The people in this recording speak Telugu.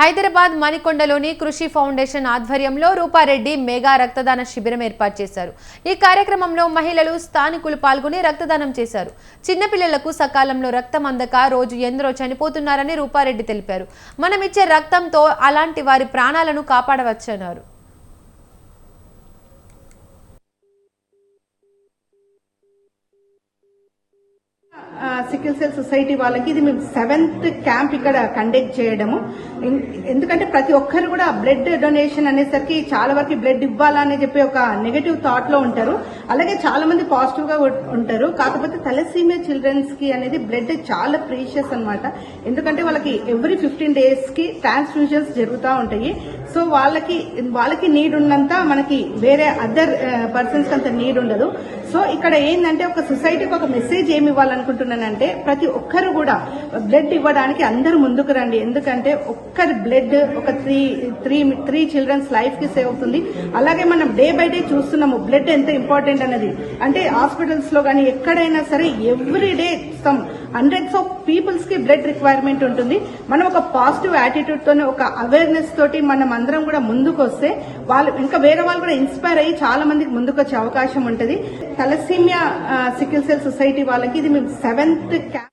హైదరాబాద్ మణికొండలోని కృషి ఫౌండేషన్ ఆధ్వర్యంలో రూపారెడ్డి మెగా రక్తదాన శిబిరం ఏర్పాటు చేశారు. ఈ కార్యక్రమంలో మహిళలు స్థానికులు పాల్గొని రక్తదానం చేశారు. చిన్నపిల్లలకు సకాలంలో రక్తం అందక రోజు ఎందరో చనిపోతున్నారని రూపారెడ్డి తెలిపారు. మనం ఇచ్చే రక్తంతో అలాంటి వారి ప్రాణాలను కాపాడవచ్చన్నారు. సికిల్ సెల్ సొసైటీ వాళ్ళకి ఇది మేము సెవెంత్ క్యాంప్ ఇక్కడ కండక్ట్ చేయడము. ఎందుకంటే ప్రతి ఒక్కరు కూడా బ్లడ్ డొనేషన్ అనేసరికి చాలా వరకు బ్లడ్ ఇవ్వాలని చెప్పి ఒక నెగటివ్ థాట్లో ఉంటారు. అలాగే చాలా మంది పాజిటివ్గా ఉంటారు. కాకపోతే తలసీమియా చిల్డ్రన్స్కి అనేది బ్లడ్ చాలా ప్రీషియస్ అనమాట ఎందుకంటే వాళ్ళకి ఎవ్రీ ఫిఫ్టీన్ డేస్కి ట్రాన్స్ఫ్యూజన్స్ జరుగుతూ ఉంటాయి. సో వాళ్ళకి వాళ్ళకి నీడ్ ఉన్నంత మనకి వేరే అదర్ పర్సన్స్ అంత నీడ్ ఉండదు. సో ఇక్కడ ఏంటంటే ఒక సొసైటీకి ఒక మెసేజ్ ఏమి ఇవ్వాలనుకుంటున్నానంటే ప్రతి ఒక్కరు కూడా బ్లడ్ ఇవ్వడానికి అందరూ ముందుకు రండి. ఎందుకంటే ఒక్కరి బ్లడ్ ఒక త్రీ త్రీ త్రీ చిల్డ్రన్స్ లైఫ్కి సేవ్ అవుతుంది. అలాగే మనం డే బై డే చూస్తున్నాము బ్లడ్ ఎంత ఇంపార్టెంట్ అన్నది. అంటే హాస్పిటల్స్లో కానీ ఎక్కడైనా సరే every day some hundreds of పీపుల్స్కి blood requirement ఉంటుంది. మనం ఒక పాజిటివ్ యాటిట్యూడ్ తోనే ఒక అవేర్నెస్ తోటి మనం అందరం కూడా ముందుకు వస్తే వాళ్ళు ఇంకా వేరే వాళ్ళు కూడా ఇన్స్పైర్ అయ్యి చాలా మందికి ముందుకు వచ్చే అవకాశం ఉంటుంది. తలసీమియా సికిల్ సెల్ సొసైటీ వాళ్ళకి ఇది మేము సెవెంత్ క్యాంప్